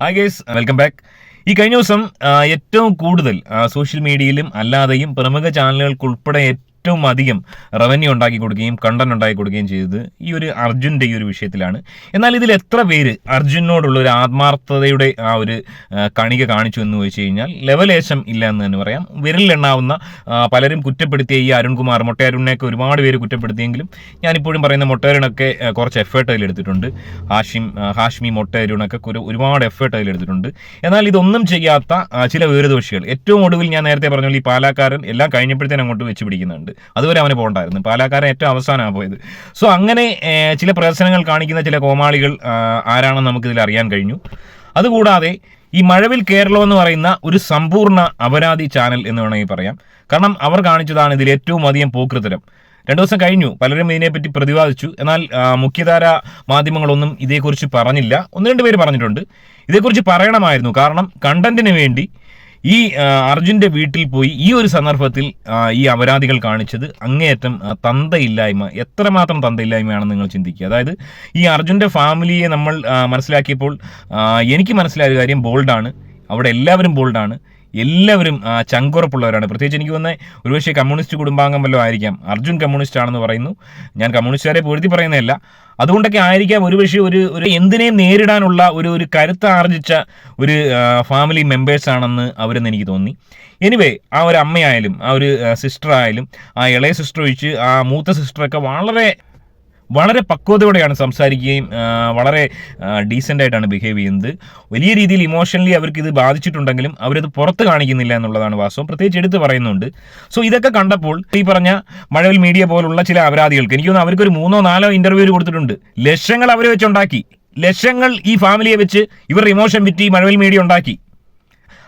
Hi guys welcome back ഈ കഴിഞ്ഞ ദിവസം ഏറ്റവും കൂടുതൽ സോഷ്യൽ മീഡിയയിലും അല്ലാതെയും പ്രമുഖ ചാനലുകൾക്ക് ഉൾപ്പെടെ ഏറ്റവും അധികം റവന്യൂ ഉണ്ടാക്കി കൊടുക്കുകയും കണ്ടന്റ് ഉണ്ടാക്കി കൊടുക്കുകയും ചെയ്തത് ഈ ഒരു അർജുന്റെ ഈ ഒരു വിഷയത്തിലാണ്. എന്നാൽ ഇതിൽ എത്ര പേര് അർജുനോടുള്ള ഒരു ആത്മാർത്ഥതയുടെ ആ ഒരു കണിക കാണിച്ചു എന്ന് ചോദിച്ചു കഴിഞ്ഞാൽ ലെവലേശം ഇല്ല എന്ന് തന്നെ പറയാം. വിരലിലെണ്ണാവുന്ന പലരും കുറ്റപ്പെടുത്തിയ ഈ അരുൺകുമാർ മൊട്ടയരുണിനെയൊക്കെ ഒരുപാട് പേര് കുറ്റപ്പെടുത്തിയെങ്കിലും ഞാനിപ്പോഴും പറയുന്ന മൊട്ടയരുണൊക്കെ കുറച്ച് എഫേർട്ട് അതിലെടുത്തിട്ടുണ്ട് ഹാഷിം ഹാഷ്മി മൊട്ടയരുണൊക്കെ ഒരു- ഒരുപാട് എഫേർട്ട് അതിലെടുത്തിട്ടുണ്ട് എന്നാൽ ഇതൊന്നും ചെയ്യാത്ത ചില വേറുദോഷികൾ ഏറ്റവും ഒടുവിൽ ഞാൻ നേരത്തെ പറഞ്ഞ ഈ പാലാക്കാരൻ എല്ലാം കഴിഞ്ഞപ്പോഴത്തേനും അങ്ങോട്ട് വെച്ച് പിടിക്കുന്നുണ്ട്. അതുവരെ അവന് പോകണ്ടായിരുന്നു. പാലാക്കാരൻ ഏറ്റവും അവസാനമാണ് പോയത്. സോ അങ്ങനെ ചില പ്രദർശനങ്ങൾ കാണിക്കുന്ന ചില കോമാളികൾ ആരാണെന്ന് നമുക്കിതിൽ അറിയാൻ കഴിഞ്ഞു. അതുകൂടാതെ ഈ മഴവിൽ കേരളം എന്ന് പറയുന്ന ഒരു സമ്പൂർണ അപരാധി ചാനൽ എന്ന് വേണമെങ്കിൽ പറയാം. കാരണം അവർ കാണിച്ചതാണ് ഇതിൽ ഏറ്റവും അധികം പോക്കൃതരം രണ്ടു ദിവസം കഴിഞ്ഞു. പലരും ഇതിനെപ്പറ്റി പ്രതിപാദിച്ചു എന്നാൽ മുഖ്യധാര മാധ്യമങ്ങളൊന്നും ഇതേക്കുറിച്ച് പറഞ്ഞില്ല. ഒന്ന് രണ്ട് പേര് പറഞ്ഞിട്ടുണ്ട്. ഇതേക്കുറിച്ച് പറയണമായിരുന്നു. കാരണം കണ്ടന്റിന് വേണ്ടി ഈ അർജുന്റെ വീട്ടിൽ പോയി ഈ ഒരു സന്ദർഭത്തിൽ ഈ അപരാധികൾ കാണിച്ചത് അങ്ങേയറ്റം തന്തയില്ലായ്മ എത്രമാത്രം തന്തയില്ലായ്മയാണെന്ന് നിങ്ങൾ ചിന്തിക്കുക. അതായത് ഈ അർജുന്റെ ഫാമിലിയെ നമ്മൾ മനസ്സിലാക്കിയപ്പോൾ എനിക്ക് മനസ്സിലായ കാര്യം ബോൾഡാണ്. അവിടെ എല്ലാവരും ബോൾഡാണ്. എല്ലാവരും ചങ്കുറപ്പുള്ളവരാണ്. പ്രത്യേകിച്ച് എനിക്ക് തോന്നുന്നത് ഒരുപക്ഷെ കമ്മ്യൂണിസ്റ്റ് കുടുംബാംഗം വല്ലതും ആയിരിക്കാം. അർജുൻ കമ്മ്യൂണിസ്റ്റ് ആണെന്ന് പറയുന്നു. ഞാൻ കമ്മ്യൂണിസ്റ്റുകാരെ പൊരുത്തി പറയുന്നതല്ല. അതുകൊണ്ടൊക്കെ ആയിരിക്കാം ഒരുപക്ഷെ ഒരു ഒരു എന്തിനേയും നേരിടാനുള്ള ഒരു ഒരു കരുത്ത് ആർജിച്ച ഒരു ഫാമിലി മെമ്പേഴ്സ് ആണെന്ന് അവരെന്ന് എനിക്ക് തോന്നി. എനിവേ ആ ഒരു അമ്മയായാലും ആ ഒരു സിസ്റ്റർ ആയാലും ആ ഇളയ സിസ്റ്റർ ഒഴിച്ച് ആ മൂത്ത സിസ്റ്ററൊക്കെ വളരെ വളരെ പക്വതയോടെയാണ് സംസാരിക്കുകയും വളരെ ഡീസന്റ് ആയിട്ടാണ് ബിഹേവ് ചെയ്യുന്നത്. വലിയ രീതിയിൽ ഇമോഷണലി അവർക്ക് ഇത് ബാധിച്ചിട്ടുണ്ടെങ്കിലും അവരത് പുറത്ത് കാണിക്കുന്നില്ല എന്നുള്ളതാണ് വാസ്തവം. പ്രത്യേകിച്ച് എടുത്ത് പറയുന്നുണ്ട്. സോ ഇതൊക്കെ കണ്ടപ്പോൾ ഈ പറഞ്ഞ മഴവിൽ മീഡിയ പോലുള്ള ചില അപരാധികൾക്ക് എനിക്ക് തോന്നുന്നു അവർക്കൊരു മൂന്നോ നാലോ ഇന്റർവ്യൂ കൊടുത്തിട്ടുണ്ട്. ലക്ഷങ്ങൾ അവരെ വെച്ചുണ്ടാക്കി ലക്ഷങ്ങൾ ഈ ഫാമിലിയെ വെച്ച് ഇവരുടെ ഇമോഷൻ വിറ്റി മഴവിൽ മീഡിയ ഉണ്ടാക്കി.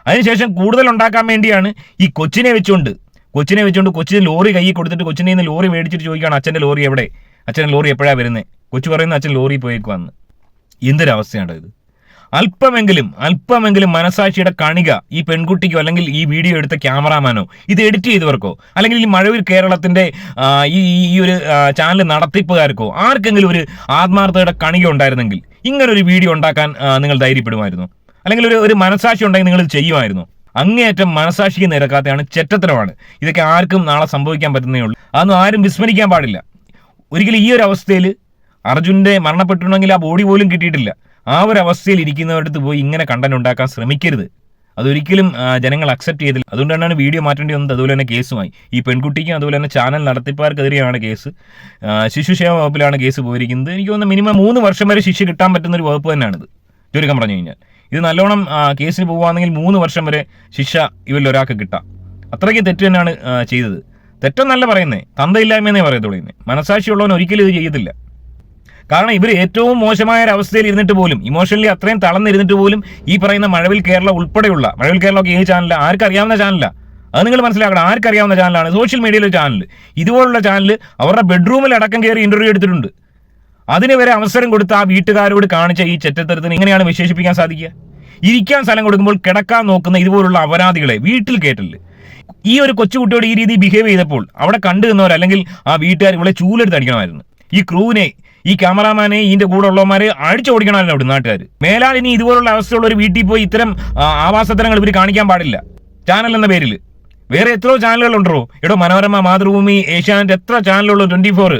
അതിനുശേഷം കൂടുതൽ ഉണ്ടാക്കാൻ വേണ്ടിയാണ് ഈ കൊച്ചിനെ വെച്ചുകൊണ്ട് കൊച്ചിനെ വെച്ചുകൊണ്ട് കൊച്ചിന് ലോറി കൈ കൊടുത്തിട്ട് കൊച്ചിനെ നിന്ന് ലോറി മേടിച്ചിട്ട് ചോദിക്കുകയാണ് അച്ഛന്റെ ലോറി എവിടെ? അച്ഛന്റെ ലോറി എപ്പോഴാണ് വരുന്നത് കൊച്ചു പറയുന്ന അച്ഛൻ ലോറി പോയേക്കുവാന്ന്. എന്തൊരവസ്ഥയാണ് ഇത്? അല്പമെങ്കിലും അല്പമെങ്കിലും മനസാക്ഷിയുടെ കണിക ഈ പെൺകുട്ടിക്കോ അല്ലെങ്കിൽ ഈ വീഡിയോ എടുത്ത ക്യാമറാമാനോ ഇത് എഡിറ്റ് ചെയ്തവർക്കോ അല്ലെങ്കിൽ ഈ മഴവിൽ കേരളത്തിന്റെ ഈ ഈ- ഒരു ചാനൽ നടത്തിപ്പുകാർക്കോ ആർക്കെങ്കിലും ഒരു ആത്മാർത്ഥതയുടെ കണിക ഉണ്ടായിരുന്നെങ്കിൽ ഇങ്ങനൊരു വീഡിയോ ഉണ്ടാക്കാൻ നിങ്ങൾ ധൈര്യപ്പെടുമായിരുന്നു. അല്ലെങ്കിൽ ഒരു ഒരു മനസാക്ഷി ഉണ്ടെങ്കിൽ നിങ്ങൾ ചെയ്യുമായിരുന്നു. അങ്ങേയറ്റം മനസാക്ഷിക്ക് നിരക്കാത്തയാണ് ചെറ്റത്തരമാണ്. ഇതൊക്കെ ആർക്കും നാളെ സംഭവിക്കാൻ പറ്റുന്നേ ഉള്ളൂ. അതൊന്നും ആരും വിസ്മരിക്കാൻ പാടില്ല. ഒരിക്കലും ഈ ഒരു അവസ്ഥയിൽ അർജുന്റെ മരണപ്പെട്ടിട്ടുണ്ടെങ്കിൽ ആ ബോഡി പോലും കിട്ടിയിട്ടില്ല. ആ ഒരു അവസ്ഥയിൽ ഇരിക്കുന്നവരടുത്ത് പോയി ഇങ്ങനെ കണ്ടന്റ് ഉണ്ടാക്കാൻ ശ്രമിക്കരുത്. അതൊരിക്കലും ജനങ്ങൾ അക്സെപ്റ്റ് ചെയ്തില്ല അതുകൊണ്ട് തന്നെയാണ് വീഡിയോ മാറ്റേണ്ടി വന്നത്. അതുപോലെ തന്നെ കേസുമായി. ഈ പെൺകുട്ടിക്കും അതുപോലെ തന്നെ ചാനൽ നടത്തിപ്പാർക്കെതിരെയാണ് കേസ്. ശിശുക്ഷേമ വകുപ്പിലാണ് കേസ് പോയിരിക്കുന്നത്. എനിക്ക് തോന്നുന്നു മിനിമം മൂന്ന് വർഷം വരെ ശിക്ഷ കിട്ടാൻ പറ്റുന്ന ഒരു വകുപ്പ് തന്നെയാണിത്. ചുരുക്കം പറഞ്ഞു കഴിഞ്ഞാൽ. ഇത് നല്ലോണം കേസിന് പോകുകയാണെങ്കിൽ മൂന്ന് വർഷം വരെ ശിക്ഷ ഇവരിൽ ഒരാൾക്ക് കിട്ടാം. അത്രയ്ക്ക് തെറ്റ് തന്നെയാണ് ചെയ്തത്. തെറ്റെന്നല്ല പറയുന്നേ. തന്തയില്ലായ്മയെന്നേ പറയത്തുള്ളൂ ഇന്ന്. മനസാക്ഷിയുള്ളവൻ ഒരിക്കലും ഇത് ചെയ്യത്തില്ല. കാരണം ഇവർ ഏറ്റവും മോശമായ ഒരു അവസ്ഥയിൽ ഇരുന്നിട്ട് പോലും ഇമോഷണലി അത്രയും തളർന്നിരുന്നിട്ട് പോലും ഈ പറയുന്ന മഴവിൽ കേരള ഉൾപ്പെടെയുള്ള മഴവിൽ കേരളമൊക്കെ ഏത് ചാനലാണ് ആർക്കറിയാവുന്ന ചാനലാണ് അത് നിങ്ങൾ മനസ്സിലാക്കണം. ആർക്കറിയാവുന്ന ചാനലാണ് സോഷ്യൽ മീഡിയയിലെ ചാനൽ ഇതുപോലുള്ള ചാനൽ അവരുടെ ബെഡ്റൂമിൽ അടക്കം കയറി ഇന്റർവ്യൂ എടുത്തിട്ടുണ്ട്. അതിന് വരെ അവസരം കൊടുത്ത് ആ വീട്ടുകാരോട് കാണിച്ച ഈ ചെറ്റത്തരത്തിന് ഇങ്ങനെയാണ് വിശേഷിപ്പിക്കാൻ സാധിക്കുക? ഇരിക്കാൻ സ്ഥലം കൊടുക്കുമ്പോൾ കിടക്കാൻ നോക്കുന്ന ഇതുപോലുള്ള അപരാധികളെ വീട്ടിൽ കേട്ടില്ല ഈ ഒരു കൊച്ചുകുട്ടിയോട് ഈ രീതി ബിഹേവ് ചെയ്തപ്പോൾ അവിടെ കണ്ടു നിന്നവർ അല്ലെങ്കിൽ ആ വീട്ടുകാർ ഇവിടെ ചൂലെടുത്ത് അടിക്കണമായിരുന്നു. ഈ ക്രൂവിനെ ഈ ക്യാമറാമാനെ ഇതിന്റെ കൂടെ ഉള്ളവന്മാരെ അഴിച്ചോടിക്കണമായിരുന്നു അവിടെ നാട്ടുകാർ മേലാൽ ഇനി ഇതുപോലുള്ള അവസ്ഥയുള്ള ഒരു വീട്ടിൽ പോയി ഇത്തരം ആവാസത്തരങ്ങൾ ഇവർ കാണിക്കാൻ പാടില്ല. ചാനൽ എന്ന പേരിൽ വേറെ എത്രയോ ചാനലുകളുണ്ടോ എടോ മനോരമ മാതൃഭൂമി ഏഷ്യാനെറ്റ് എത്ര ചാനലുള്ളൂ ട്വന്റി ഫോർ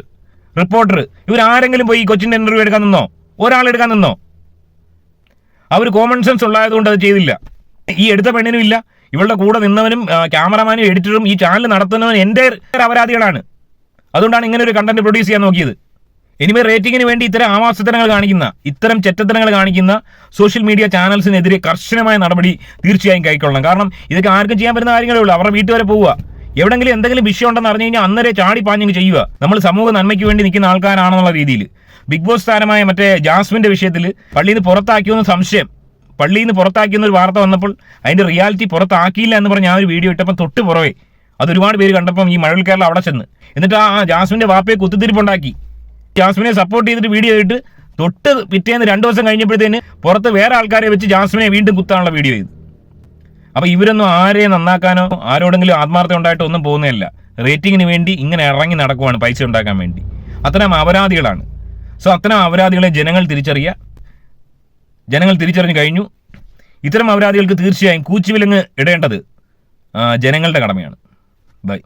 റിപ്പോർട്ടർ ഇവർ ആരെങ്കിലും പോയി കൊച്ചിന്റെ ഇന്റർവ്യൂ എടുക്കാൻ നിന്നോ? ഒരാൾ എടുക്കാൻ നിന്നോ? അവർ കോമൺ സെൻസ് ഉള്ളതുകൊണ്ട് അത് ചെയ്തില്ല. ഈ എടുത്ത പെണ്ണിനും ഇല്ല. ഇവളുടെ കൂടെ നിന്നവനും ക്യാമറമാനും എഡിറ്ററും ഈ ചാനൽ നടത്തുന്നവനും എന്റെ അപരാധികളാണ്. അതുകൊണ്ടാണ് ഇങ്ങനെ ഒരു കണ്ടന്റ് പ്രൊഡ്യൂസ് ചെയ്യാൻ നോക്കിയത്. ഇനിമേ റേറ്റിംഗിന് വേണ്ടി ഇത്തരം ആവാസത്തരങ്ങൾ കാണിക്കുന്ന ഇത്തരം ചെറ്റത്തരങ്ങൾ കാണിക്കുന്ന സോഷ്യൽ മീഡിയ ചാനൽസിനെതിരെ കർശനമായ നടപടി തീർച്ചയായും കൈക്കൊള്ളണം. കാരണം ഇതൊക്കെ ആർക്കും ചെയ്യാൻ പറ്റുന്ന കാര്യങ്ങളേ ഉള്ളൂ. അവരുടെ വീട്ടുവരെ വരെ പോവുക. എവിടെങ്കിലും എന്തെങ്കിലും വിഷയം ഉണ്ടെന്ന് അറിഞ്ഞു കഴിഞ്ഞാൽ അന്നേരെ ചാടി പാഞ്ഞങ്ങ് ചെയ്യുക. നമ്മൾ സമൂഹ നന്മയ്ക്ക് വേണ്ടി നിൽക്കുന്ന ആൾക്കാരാണെന്നുള്ള രീതിയിൽ. ബിഗ് ബോസ് താരമായ മറ്റേ ജാസ്മിന്റെ വിഷയത്തിൽ പള്ളിയിൽ നിന്ന് പുറത്താക്കിയെന്ന് സംശയം. പള്ളിയിൽ നിന്ന് പുറത്താക്കിയെന്ന ഒരു വാർത്ത വന്നപ്പോൾ അതിന്റെ റിയാലിറ്റി പുറത്താക്കിയില്ല എന്ന് പറഞ്ഞ് ആ ഒരു വീഡിയോ ഇട്ടപ്പം തൊട്ട് പുറവേ. അത് ഒരുപാട് പേര് കണ്ടപ്പം ഈ മഴവിൽ കേരളം അവിടെ ചെന്ന്. എന്നിട്ട് ആ ജാസ്മിന്റെ വാപ്പയെ കുത്തിത്തിരിപ്പുണ്ടാക്കി. ജാസ്മിനെ സപ്പോർട്ട് ചെയ്തിട്ട് വീഡിയോ ഇട്ട് തൊട്ട് പിറ്റേന്ന് രണ്ട് ദിവസം കഴിഞ്ഞപ്പോഴത്തേന് പുറത്ത് വേറെ ആൾക്കാരെ വെച്ച് ജാസ്മിനെ വീണ്ടും കുത്താനുള്ള വീഡിയോ ചെയ്തു അപ്പൊ ഇവരൊന്നും ആരെയും നന്നാക്കാനോ ആരോടെങ്കിലും ആത്മാർത്ഥം ഉണ്ടായിട്ടോ ഒന്നും പോകുന്നതല്ല. റേറ്റിങ്ങിന് വേണ്ടി ഇങ്ങനെ ഇറങ്ങി നടക്കുവാണ് പൈസ ഉണ്ടാക്കാൻ വേണ്ടി. അത്തരം അപരാധികളാണ് സോ അത്തരം അപരാധികളെ ജനങ്ങൾ തിരിച്ചറിയുക. ജനങ്ങൾ തിരിച്ചറിഞ്ഞു കഴിഞ്ഞു. ഇത്തരം അപരാധികൾക്ക് തീർച്ചയായും കൂച്ചുവിലങ്ങ് ഇടേണ്ടത് ജനങ്ങളുടെ കടമയാണ്. ബൈ.